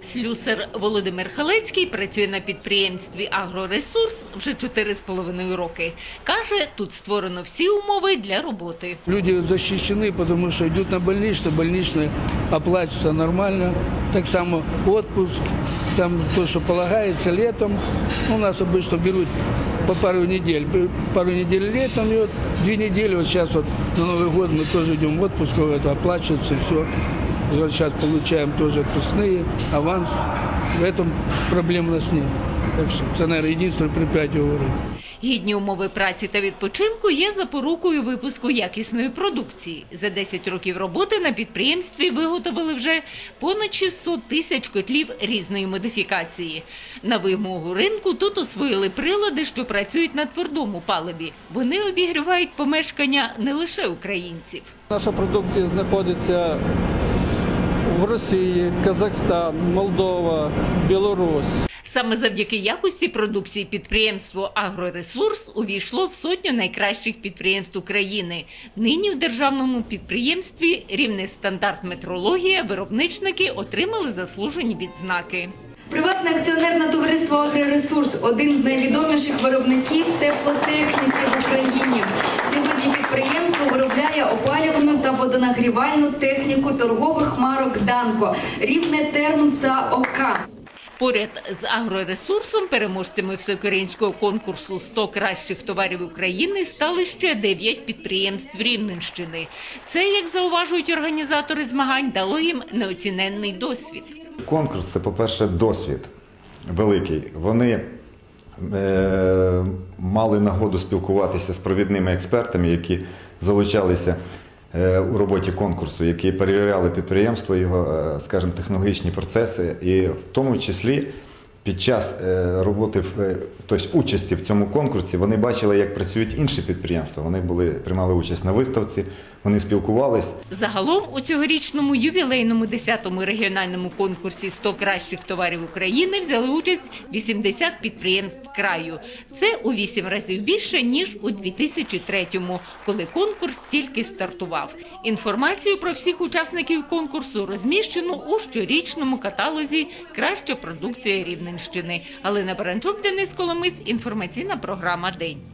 Слюсар Володимир Халецький працює на підприємстві Агроресурс вже 4,5 роки. Каже, тут створено всі умови для роботи. Люди защищены, потому что идут на больничный, больничный оплачивается нормально. Так само отпуск, там то, что полагается летом. У нас обычно берут по пару недель. Б- Пару недель летом, и вот две недели, вот сейчас вот на Новый год мы тоже идем в отпуск, это оплачивается, все. Вот сейчас получаем тоже отпускные, аванс. В этом проблем у нас нет. Так что это, наверное, единственное предприятие в городе. Гідні умови праці та відпочинку є запорукою випуску якісної продукції. За 10 років роботи на підприємстві виготовили вже понад 600 тисяч котлів різної модифікації. На вимогу ринку тут освоїли прилади, що працюють на твердому паливі. Вони обігрівають помешкання не лише українців. Наша продукція знаходиться в Росії, Казахстан, Молдова, Білорусь. Саме завдяки якості продукції підприємство Агроресурс увійшло в сотню найкращих підприємств України. Нині в державному підприємстві рівний стандарт метрологія виробничники отримали заслужені відзнаки. Приватне акціонерне товариство «Агроресурс» – один з найвідоміших виробників теплотехніки в Україні. Сьогодні підприємство виробляє опалювальну та водонагрівальну техніку торгових марок «Данко», «Рівне Терм» та «ОК». Поряд з агроресурсом переможцями всеукраїнського конкурсу «100 кращих товарів України стали ще 9 підприємств Рівненщини. Це, як зауважують організатори змагань, дало їм неоціненний досвід. Конкурс це, по-перше, досвід великий. Вони е, мали нагоду спілкуватися з провідними експертами, які залучалися у роботі конкурсу, які перевіряли підприємство, його, е, скажімо, технологічні процеси, і в тому числі. Під час е, роботи, тобто участі в цьому конкурсі, вони бачили, як працюють інші підприємства. Вони були, приймали участь на виставці, вони спілкувались. Загалом у цьогорічному ювілейному 10-му регіональному конкурсі «100 кращих товарів України взяли участь 80 підприємств краю. Це у 8 разів більше ніж у 2003-му, коли конкурс тільки стартував. Інформацію про всіх учасників конкурсу розміщено у щорічному каталозі Краща продукція Рівненщини. Алина Баранчук, Денис Коломис. Інформаційна програма День.